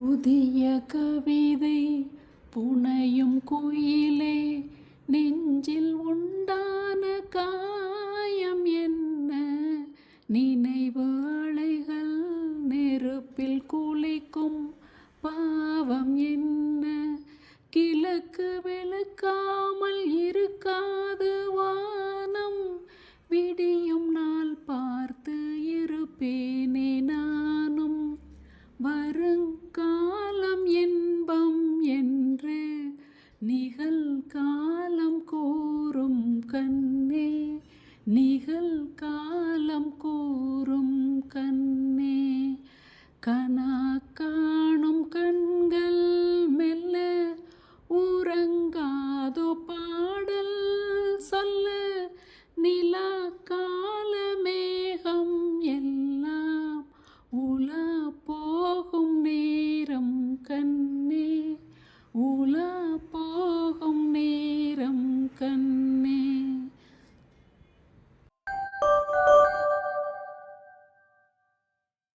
புதிய கவிதை புனையும் குயிலே நெஞ்சில் உண்டான காயம் என்ன? நினைவு அலைகள் நெருப்பில் குளிக்கும் பாவம் என்ன? கிழக்கு வெளுக்காமல் வருங்காலம் இன்பம் என்று நிகழ்காலம் கூறும் கண்ணே நிகழ்காலம் கூறும் கண்ணே. கனா காணும் கண்கள் மெல்ல ஊரங்காதோ பாடல் சொல்ல நிலா கா